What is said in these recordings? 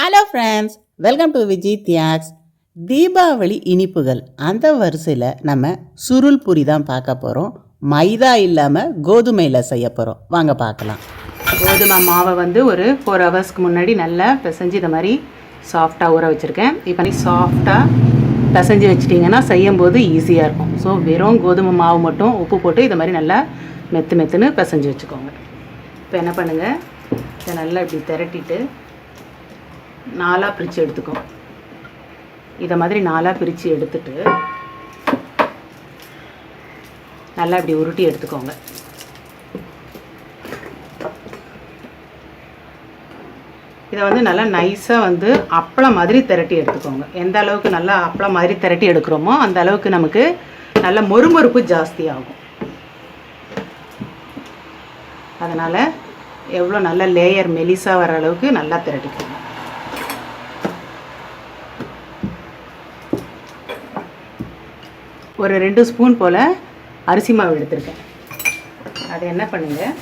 Hello friends welcome to Vijay தியாக்ஸ் Deepavali இனிப்புகள். அந்த வரிசையில் நம்ம சுருள் பூரி தான் பார்க்க போகிறோம் மைதா இல்லாமல் கோதுமையில் செய்ய போகிறோம் வாங்க பார்க்கலாம். கோதுமை மாவை வந்து ஒரு ஃபோர் ஹவர்ஸ்க்கு முன்னாடி நல்லா பிசைஞ்சு இந்த மாதிரி சாஃப்டாக ஊற வச்சுருக்கேன். இப்போ நீ சாஃப்டாக பிசைஞ்சு வச்சிட்டிங்கன்னா செய்யும்போது ஈஸியாக இருக்கும். ஸோ வெறும் கோதுமை மாவு மட்டும் உப்பு போட்டு இதை மாதிரி நல்லா மெத்து மெத்துன்னு பிசைஞ்சு வச்சுக்கோங்க. இப்போ என்ன பண்ணுங்கள் இதை நல்லா இப்படி திரட்டிட்டு நாலாக பிரித்து எடுத்துக்கோ. இதை மாதிரி நாலாக பிரித்து எடுத்துட்டு நல்லா இப்படி உருட்டி எடுத்துக்கோங்க. இதை வந்து நல்லா நைஸாக வந்து அப்பளம் மாதிரி திரட்டி எடுத்துக்கோங்க. எந்த அளவுக்கு நல்லா அப்பளம் மாதிரி திரட்டி எடுக்கிறோமோ அந்த அளவுக்கு நமக்கு நல்ல மொறுமொறுப்பு ஜாஸ்தி ஆகும். அதனால் எவ்வளோ நல்ல லேயர் மெலிசாக வர அளவுக்கு நல்லா திரட்டிக்கோங்க. ஒரு ரெண்டு ஸ்பூன் போல் அரிசி மாவு எடுத்திருக்கேன். அதை என்ன பண்ணுங்கள்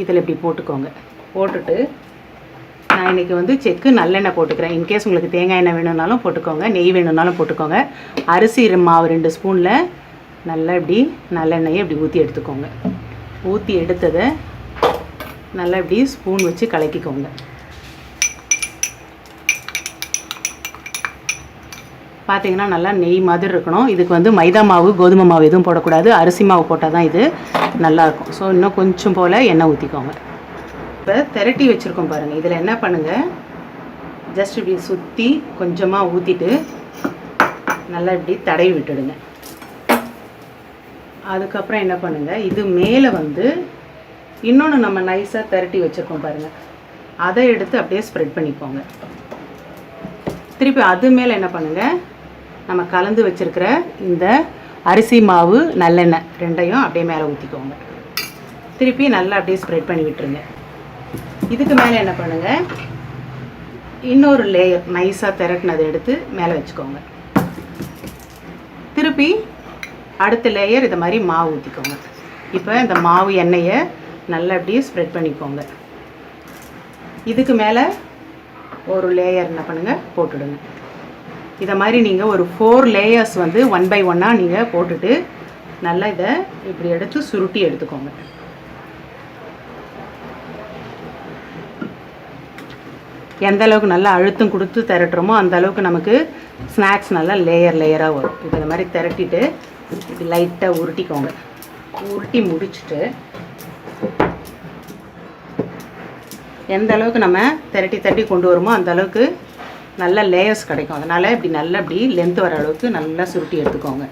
இதில் இப்படி போட்டுக்கோங்க. போட்டுட்டு நான் இன்றைக்கி வந்து செக்கு நல்லெண்ணெய் போட்டுக்கிறேன். இன்கேஸ் உங்களுக்கு தேங்காய் எண்ணெய் வேணும்னாலும் போட்டுக்கோங்க. நெய் வேணும்னாலும் போட்டுக்கோங்க. அரிசி மாவு ரெண்டு ஸ்பூனில் நல்லா இப்படி நல்லெண்ணெயை இப்படி ஊற்றி எடுத்துக்கோங்க. ஊற்றி எடுத்ததை நல்லா இப்படி ஸ்பூன் வச்சு கலக்கிக்கோங்க. பார்த்தீங்கன்னா நல்லா நெய் மாதிரி இருக்கணும். இதுக்கு வந்து மைதா மாவு கோதுமை மாவு எதுவும் போடக்கூடாது. அரிசி மாவு போட்டால் தான் இது நல்லாயிருக்கும். ஸோ இன்னும் கொஞ்சம் போல் எண்ணெய் ஊற்றிக்கோங்க இப்போ திரட்டி வச்சுருக்கோம் பாருங்கள் இதில் என்ன பண்ணுங்கள் ஜஸ்ட் இப்படி சுற்றி கொஞ்சமாக ஊற்றிட்டு நல்லா இப்படி தடவி விட்டுடுங்க. அதுக்கப்புறம் என்ன பண்ணுங்கள் இது மேலே வந்து இன்னொன்று நம்ம நைஸாக திரட்டி வச்சுருக்கோம் பாருங்கள் அதை எடுத்து அப்படியே ஸ்ப்ரெட் பண்ணிக்கோங்க. திருப்பி அது மேலே என்ன பண்ணுங்கள் நம்ம கலந்து வச்சுருக்கிற இந்த அரிசி மாவு நல்லெண்ணெய் ரெண்டையும் அப்படியே மேலே ஊற்றிக்கோங்க திருப்பி நல்லா அப்படியே ஸ்ப்ரெட் பண்ணி விட்டுருங்க. இதுக்கு மேலே என்ன பண்ணுங்கள் இன்னொரு லேயர் நைஸாக திரட்டினதை எடுத்து மேலே வச்சுக்கோங்க. திருப்பி அடுத்த லேயர் இதை மாதிரி மாவு ஊற்றிக்கோங்க இப்போ இந்த மாவு எண்ணெயை நல்லா அப்படியே ஸ்ப்ரெட் பண்ணிக்கோங்க. இதுக்கு மேலே ஒரு லேயர் என்ன பண்ணுங்கள் போட்டுடுங்க. இதை மாதிரி நீங்கள் ஒரு ஃபோர் லேயர்ஸ் வந்து ஒன் பை ஒன்னாக நீங்கள் போட்டுட்டு நல்லா இதை இப்படி எடுத்து சுருட்டி எடுத்துக்கோங்க. எந்த அளவுக்கு நல்லா அழுத்தம் கொடுத்து திரட்டுறோமோ அந்த அளவுக்கு நமக்கு ஸ்நாக்ஸ் நல்லா லேயர் லேயராக வரும். இப்போ இந்த மாதிரி திரட்டிட்டு இப்படி லைட்டாக உருட்டிக்கோங்க. உருட்டி முடிச்சுட்டு எந்த அளவுக்கு நம்ம திரட்டி தட்டி கொண்டு வருமோ அந்த அளவுக்கு நல்ல லேயர்ஸ் கிடைக்கும். அதனால் இப்படி நல்லா இப்படி லென்த் வர அளவுக்கு நல்லா சுருட்டி எடுத்துக்கோங்க.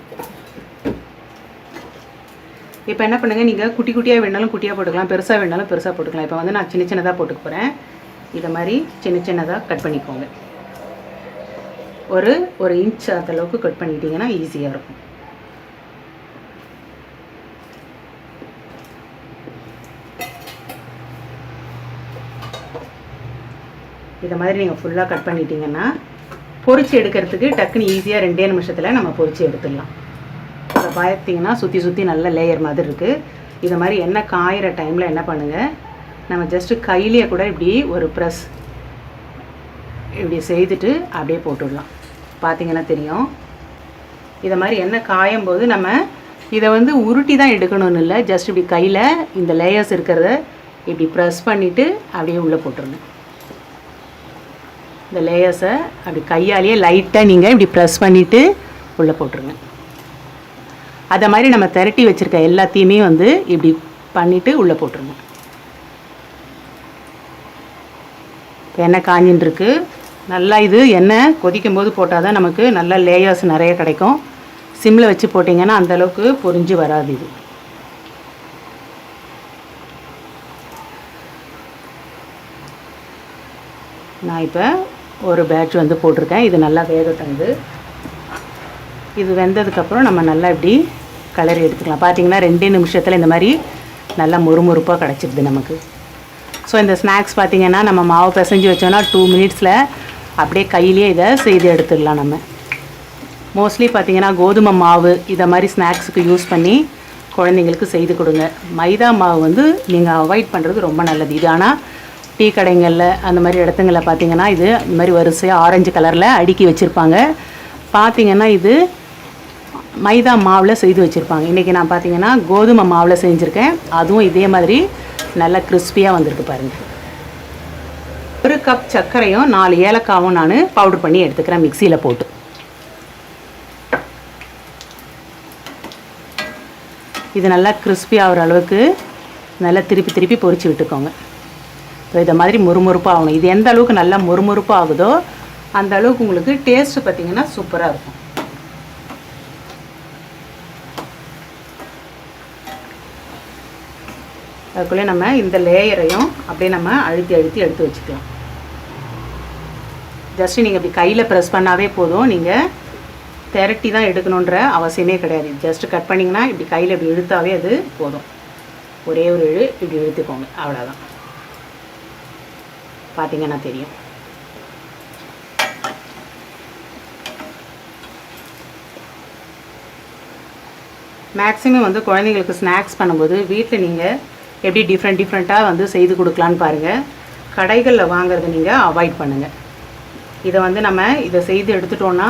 இப்போ என்ன பண்ணுங்கள் நீங்கள் குட்டி குட்டியாக வேணாலும் குட்டியாக போட்டுக்கலாம். பெருசாக வேணாலும் பெருசாக போட்டுக்கலாம். இப்போ வந்து நான் சின்ன சின்னதாக போட்டுக்க போகிறேன் இதை மாதிரி சின்ன சின்னதாக கட் பண்ணிக்கோங்க. ஒரு ஒரு இன்ச் அந்த அளவுக்கு கட் பண்ணிட்டீங்கன்னா ஈஸியாக இருக்கும். இதை மாதிரி நீங்கள் ஃபுல்லாக கட் பண்ணிட்டீங்கன்னா பொரிச்சு எடுக்கிறதுக்கு டக்குன்னு ஈஸியாக ரெண்டே நிமிஷத்தில் நம்ம பொரிச்சு எடுத்துடலாம். இதை பார்த்தீங்கன்னா சுற்றி சுற்றி நல்ல லேயர் மாதிரி இருக்குது இதை மாதிரி எண்ணெய் காயிற டைமில் என்ன பண்ணுங்கள் நம்ம ஜஸ்ட்டு கையிலேயே கூட இப்படி ஒரு ப்ரெஸ் இப்படி செய்துட்டு அப்படியே போட்டுடலாம். பார்த்தீங்கன்னா தெரியும். இதை மாதிரி எண்ணெய் காயும் போது நம்ம இதை வந்து உருட்டி தான் எடுக்கணும்னு இல்லை ஜஸ்ட் இப்படி கையில் இந்த லேயர்ஸ் இருக்கிறத இப்படி ப்ரெஸ் பண்ணிவிட்டு அப்படியே உள்ளே போட்டுருங்க இந்த லேயர்ஸை அப்படி கையாலேயே லைட்டாக நீங்கள் இப்படி ப்ரெஸ் பண்ணிவிட்டு உள்ளே போட்டுருங்க. அதை மாதிரி நம்ம திரட்டி வச்சுருக்க எல்லாத்தையுமே வந்து இப்படி பண்ணிவிட்டு உள்ளே போட்டுருங்க. இப்போ எண்ணெய் காஞ்சின்ருக்கு. நல்லா இது எண்ணெய் கொதிக்கும் போது போட்டால் தான் நமக்கு நல்ல லேயர்ஸ் நிறைய கிடைக்கும். சிம்மில் வச்சு போட்டிங்கன்னா அந்தளவுக்கு பொரிஞ்சு வராது இது. நான் இப்போ ஒரு பேட்ச் வந்து போட்டிருக்கேன். இது நல்லா வேகட்டும் இது இது வெந்ததுக்கப்புறம் நம்ம நல்லா இப்படி கலரி எடுத்துக்கலாம். பார்த்தீங்கன்னா ரெண்டே நிமிஷத்தில் இந்த மாதிரி நல்லா மொறுமொறுப்பாக கிடச்சிடுது நமக்கு. ஸோ இந்த ஸ்நாக்ஸ் பார்த்திங்கன்னா நம்ம மாவு பிசைஞ்சு வச்சோன்னா டூ மினிட்ஸில் அப்படியே கையிலேயே இதை செய்து எடுத்துடலாம் நம்ம. மோஸ்ட்லி பார்த்தீங்கன்னா கோதுமை மாவு இதை மாதிரி ஸ்நாக்ஸுக்கு யூஸ் பண்ணி குழந்தைங்களுக்கு செய்து கொடுங்க. மைதா மாவு வந்து நீங்கள் அவாய்ட் பண்ணுறது ரொம்ப நல்லது. இது ஆனால் டீ கடைங்களில் அந்த மாதிரி இடத்துங்களில் பார்த்தீங்கன்னா இது இந்த மாதிரி வரிசையாக ஆரஞ்சு கலரில் அடுக்கி வச்சுருப்பாங்க. பார்த்திங்கன்னா இது மைதா மாவில் செய்து வச்சுருப்பாங்க. இன்றைக்கி நான் பார்த்தீங்கன்னா கோதுமை மாவில் செஞ்சுருக்கேன். அதுவும் இதே மாதிரி நல்லா கிறிஸ்பியாக வந்திருக்கு பாருங்கள் ஒரு கப் சர்க்கரையும் நாலு ஏலக்காவும் நான் பவுடர் பண்ணி எடுத்துக்கிறேன் மிக்சியில் போட்டு. இது நல்லா கிறிஸ்பி ஆகிற அளவுக்கு நல்லா திருப்பி திருப்பி பொறிச்சு விட்டுக்கோங்க. ஸோ இதை மாதிரி முறுமுறுப்பாக ஆகணும் இது எந்த அளவுக்கு நல்லா முறுமுறுப்பாக ஆகுதோ அந்த அளவுக்கு உங்களுக்கு டேஸ்ட்டு பார்த்தீங்கன்னா சூப்பராக இருக்கும். அதுக்குள்ளே நம்ம இந்த லேயரையும் அப்படியே நம்ம அழுத்தி அழுத்தி எடுத்து வச்சுக்கலாம். ஜஸ்ட்டு நீங்கள் இப்படி கையில் ப்ரெஸ் பண்ணாவே போதும். நீங்கள் திரட்டி தான் எடுக்கணுன்ற அவசியமே கிடையாது. ஜஸ்ட்டு கட் பண்ணிங்கன்னா இப்படி கையில் இப்படி இழுத்தாவே அது போதும். ஒரே ஒரு இழு இப்படி இழுத்துக்கோங்க. அவ்வளோதான் பார்த்தீங்கன்னா தெரியும். மேக்ஸிமம் வந்து குழந்தைங்களுக்கு ஸ்நாக்ஸ் பண்ணும்போது வீட்டில் நீங்கள் எப்படி டிஃப்ரெண்ட் டிஃப்ரெண்ட்டாக வந்து செய்து கொடுக்கலான்னு பாருங்கள் கடைகளில் வாங்குறதை நீங்கள் அவாய்ட் பண்ணுங்கள் இதை வந்து நம்ம இதை செய்து எடுத்துட்டோன்னா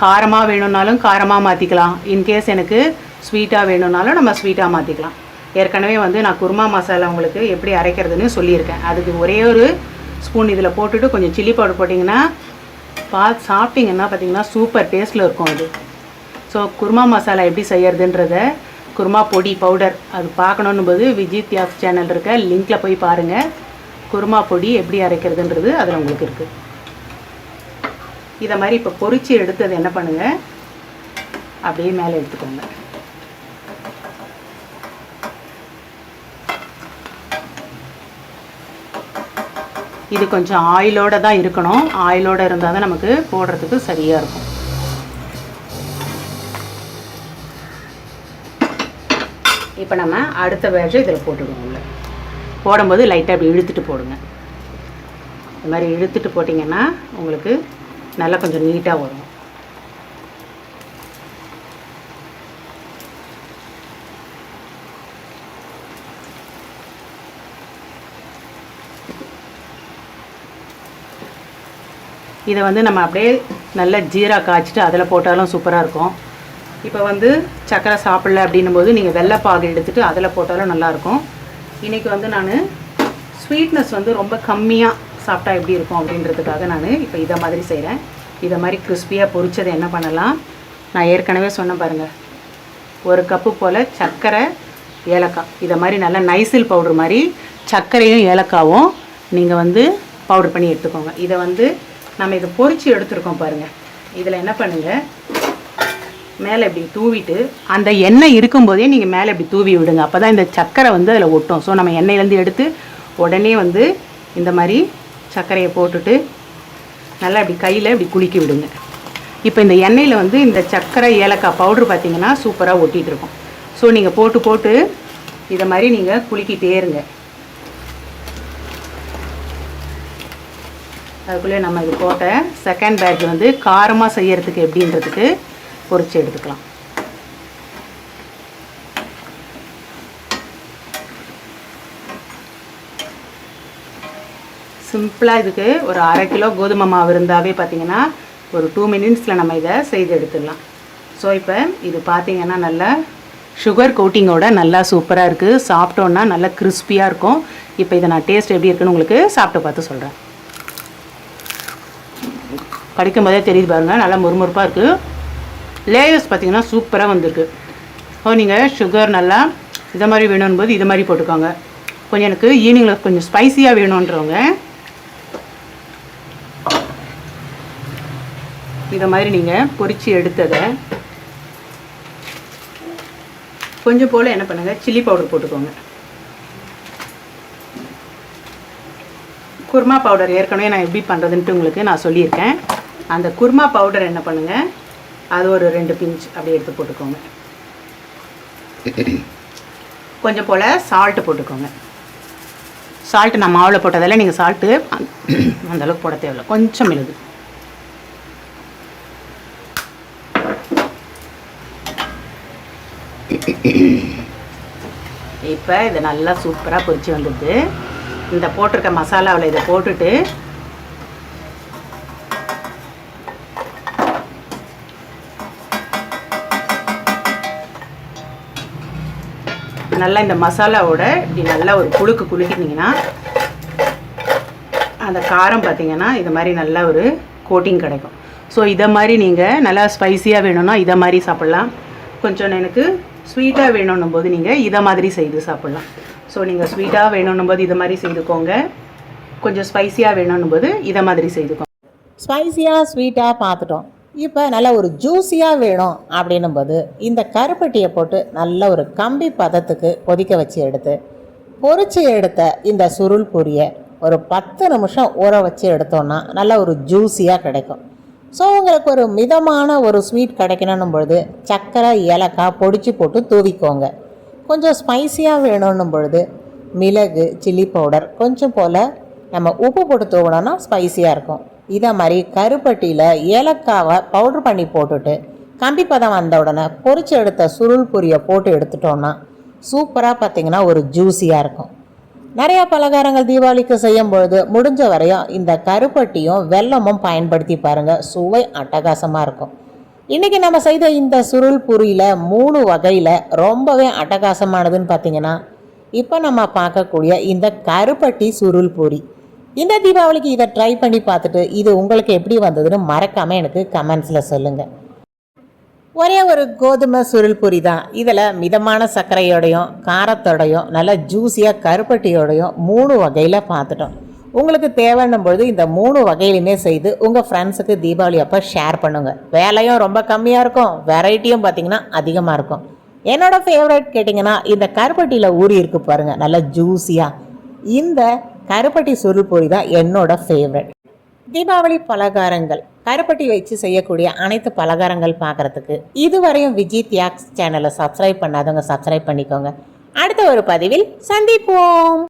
காரமாக வேணும்னாலும் காரமாக மாற்றிக்கலாம் இன்கேஸ் எனக்கு ஸ்வீட்டாக வேணும்னாலும் நம்ம ஸ்வீட்டாக மாற்றிக்கலாம் ஏற்கனவே வந்து நான் குருமா மசாலா உங்களுக்கு எப்படி அரைக்கிறதுன்னு சொல்லியிருக்கேன். அதுக்கு ஒரே ஒரு ஸ்பூன் இதில் போட்டுட்டு கொஞ்சம் சில்லி பவுடர் போட்டிங்கன்னா பா சாப்பிட்டிங்கன்னா பார்த்தீங்கன்னா சூப்பர் டேஸ்ட்டில் இருக்கும் அது. ஸோ குருமா மசாலா எப்படி செய்யறதுன்றத குருமா பொடி பவுடர் அது பார்க்கணுன்னு போது விஜய் தியாஸ் சேனல் இருக்க லிங்க்கில் போய் பாருங்கள் குருமா பொடி எப்படி அரைக்கிறதுன்றது அதில் உங்களுக்கு இருக்குது இதை மாதிரி இப்போ பொரிச்சு எடுத்தது என்ன பண்ணுங்கள் அப்படியே மேலே எடுத்துக்கோங்க. இது கொஞ்சம் ஆயிலோட தான் இருக்கணும். ஆயிலோட இருந்தால் தான் நமக்கு போடுறதுக்கு சரியாக இருக்கும். இப்போ நம்ம அடுத்த வேஷம் இதில் போட்டுடுவோம் உள்ள. போடும்போது லைட்டாக அப்படி இழுத்துட்டு போடுங்க. இந்த மாதிரி இழுத்துட்டு போட்டிங்கன்னா உங்களுக்கு நல்லா கொஞ்சம் நீட்டாக வரும். இதை வந்து நம்ம அப்படியே நல்லா ஜீரா காய்ச்சிட்டு அதில் போட்டாலும் சூப்பராக இருக்கும். இப்போ வந்து சக்கரை சாப்பிடல அப்படின்னும் போது நீங்கள் வெள்ளைப்பாகு எடுத்துகிட்டு அதில் போட்டாலும் நல்லாயிருக்கும். இன்றைக்கி வந்து நான் ஸ்வீட்னஸ் வந்து ரொம்ப கம்மியாக சாப்பிட்டா எப்படி இருக்கும் அப்படின்றதுக்காக நான் இப்போ இதை மாதிரி செய்கிறேன் இதை மாதிரி கிறிஸ்பியாக பொரிச்சதை என்ன பண்ணலாம்? நான் ஏற்கனவே சொன்னேன் பாருங்கள் ஒரு கப்பு போல் சர்க்கரை ஏலக்காய். இதை மாதிரி நல்லா நைசில் பவுடர் மாதிரி சர்க்கரையும் ஏலக்காவும் நீங்கள் வந்து பவுடர் பண்ணி எடுத்துக்கோங்க. இதை வந்து நம்ம இதை பொறிச்சு எடுத்துருக்கோம் பாருங்கள் இதில் என்ன பண்ணுங்கள் மேலே இப்படி தூவிட்டு அந்த எண்ணெய் இருக்கும்போதே நீங்கள் மேலே இப்படி தூவி விடுங்க. அப்போ தான் இந்த சர்க்கரை வந்து அதில் ஒட்டும். ஸோ நம்ம எண்ணெயிலேருந்து எடுத்து உடனே வந்து இந்த மாதிரி சர்க்கரையை போட்டுட்டு நல்லா இப்படி கையில் இப்படி குலுக்கி விடுங்க. இப்போ இந்த எண்ணெயில் வந்து இந்த சர்க்கரை ஏலக்காய் பவுட்ரு பார்த்தீங்கன்னா சூப்பராக ஒட்டிகிட்டு இருக்கும். ஸோ நீங்கள் போட்டு போட்டு இதை மாதிரி நீங்கள் குலுக்கிட்டே இருங்க. அதுக்குள்ளே நம்ம இது போட்ட செகண்ட் பேட்ச் வந்து காரமாக செய்யறதுக்கு எப்படின்றதுக்கு பொறிச்சு எடுத்துக்கலாம். சிம்பிளாக இதுக்கு ஒரு அரை கிலோ கோதுமை மாவு இருந்தாவே பார்த்தீங்கன்னா ஒரு டூ மினிட்ஸில் நம்ம இதை செய்து எடுத்துடலாம். ஸோ இப்போ இது பார்த்தீங்கன்னா நல்லா சுகர் கோட்டிங்கோட நல்லா சூப்பராக இருக்குது சாப்பிட்டோன்னா நல்லா கிறிஸ்பியாக இருக்கும். இப்போ இதை நான் டேஸ்ட் எப்படி இருக்குன்னு உங்களுக்கு சாப்பிட்டு பார்த்து சொல்கிறேன் கடிக்கும் போதே தெரியுது பாருங்கள் நல்லா முறுமுறுப்பாக இருக்குது லேயர்ஸ் பார்த்தீங்கன்னா சூப்பராக வந்திருக்கு. ஸோ நீங்கள் சுகர் நல்லா இதை மாதிரி வேணும்னு போது இது மாதிரி போட்டுக்கோங்க. கொஞ்சம் எனக்கு ஈவினிங்கில் கொஞ்சம் ஸ்பைசியாக வேணுன்றவங்க இதை மாதிரி நீங்கள் பொறிச்சு எடுத்ததை கொஞ்சம் போல் என்ன பண்ணுங்கள் சில்லி பவுடர் போட்டுக்கோங்க. குருமா பவுடர் ஏற்கனவே நான் எப்படி பண்ணுறதுன்ட்டு உங்களுக்கு நான் சொல்லியிருக்கேன். அந்த குருமா பவுடர் என்ன பண்ணுங்கள் அது ஒரு ரெண்டு பிஞ்ச் அப்படி எடுத்து போட்டுக்கோங்க. கொஞ்சம் போல் சால்ட்டு போட்டுக்கோங்க. சால்ட்டு நான் மாவில் போட்டதால நீங்கள் சால்ட்டு அந்த அளவுக்கு போட தேவையில்ல. கொஞ்சம் மெழுகு. இப்போ இது நல்லா சூப்பராக பொரிச்சு வந்துடுது. இந்த போட்டிருக்க மசாலாவில் இதை போட்டுட்டு நல்லா இந்த மசாலாவோட இப்படி நல்லா ஒரு புழுக்கு குலுக்கிட்டிங்கன்னா அந்த காரம் பார்த்தீங்கன்னா இது மாதிரி நல்ல ஒரு கோட்டிங் கிடைக்கும். ஸோ இதை மாதிரி நீங்கள் நல்லா ஸ்பைசியாக வேணும்னா இதை மாதிரி சாப்பிட்லாம். கொஞ்சம் எனக்கு ஸ்வீட்டாக வேணும்னும் போது நீங்கள் இதை மாதிரி செய்து சாப்பிட்லாம். ஸோ நீங்கள் ஸ்வீட்டாக வேணும்னும் போது இதை மாதிரி செய்துக்கோங்க. கொஞ்சம் ஸ்பைசியாக வேணும்னும் போது இதை மாதிரி செய்துக்கோங்க. ஸ்பைசியாக ஸ்வீட்டாக பார்த்துட்டோம். இப்போ நல்லா ஒரு ஜூஸியாக வேணும் அப்படின்னும்போது இந்த கருப்பட்டியை போட்டு நல்ல ஒரு கம்பி பதத்துக்கு கொதிக்க வச்சு எடுத்து பொறிச்சு எடுத்த இந்த சுருள் பொரியை ஒரு பத்து நிமிஷம் ஊற வச்சு எடுத்தோன்னா நல்ல ஒரு ஜூஸியாக கிடைக்கும். ஸோ உங்களுக்கு ஒரு மிதமான ஒரு ஸ்வீட் கிடைக்கணும் பொழுது சர்க்கரை ஏலக்காய் பொடிச்சு போட்டு தூவிக்கோங்க. கொஞ்சம் ஸ்பைசியாக வேணும்னும் பொழுது மிளகு சில்லி பவுடர் கொஞ்சம் போல் நம்ம உப்பு போட்டு தூவினோன்னா ஸ்பைசியாக இருக்கும். இதை மாதிரி கருப்பட்டியில் ஏலக்காவை பவுடர் பண்ணி போட்டுட்டு கம்பி பதம் வந்த உடனே பொறிச்சு எடுத்த சுருள் பொரியை போட்டு எடுத்துட்டோன்னா சூப்பராக பார்த்தீங்கன்னா ஒரு ஜூஸியாக இருக்கும். நிறையா பலகாரங்கள் தீபாவளிக்கு செய்யும் பொழுது முடிஞ்ச வரையும் இந்த கருப்பட்டியும் வெல்லமும் பயன்படுத்தி பாருங்கள் சுவை அட்டகாசமாக இருக்கும். இன்றைக்கி நம்ம செய்த இந்த சுருள் பொரியில் மூணு வகையில் ரொம்பவே அட்டகாசமானதுன்னு பார்த்தீங்கன்னா இப்போ நம்ம பார்க்கக்கூடிய இந்த கருப்பட்டி சுருள் பூரி. இந்த தீபாவளிக்கு இதை ட்ரை பண்ணி பார்த்துட்டு இது உங்களுக்கு எப்படி வந்ததுன்னு மறக்காமல் எனக்கு கமெண்ட்ஸில் சொல்லுங்கள் ஒரே ஒரு கோதுமை சுருள் பொரி தான். இதில் மிதமான சர்க்கரையோடையும் காரத்தோடையும் நல்லா ஜூஸியாக கருப்பட்டியோடையும் மூணு வகையில் பார்த்துட்டோம். உங்களுக்கு தேவைன்னும் பொழுது இந்த மூணு வகையிலுமே செய்து உங்கள் ஃப்ரெண்ட்ஸுக்கு தீபாவளி அப்போ ஷேர் பண்ணுங்கள் வேலையும் ரொம்ப கம்மியாக இருக்கும். வெரைட்டியும் பார்த்தீங்கன்னா அதிகமாக இருக்கும். என்னோடய ஃபேவரட் கேட்டிங்கன்னா இந்த கருப்பட்டியில் ஊறி இருக்கு பாருங்கள் நல்லா ஜூஸியாக இந்த கருப்பட்டி சுருள் பூரி தான் என்னோட ஃபேவரட் தீபாவளி பலகாரங்கள். கருப்பட்டி வச்சு செய்யக்கூடிய அனைத்து பலகாரங்கள் பார்க்குறதுக்கு இதுவரையும் விஜய் தியாக்ஸ் சேனலை சப்ஸ்கிரைப் பண்ணாதவங்க சப்ஸ்கிரைப் பண்ணிக்கோங்க. அடுத்த ஒரு பதிவில் சந்திப்போம்.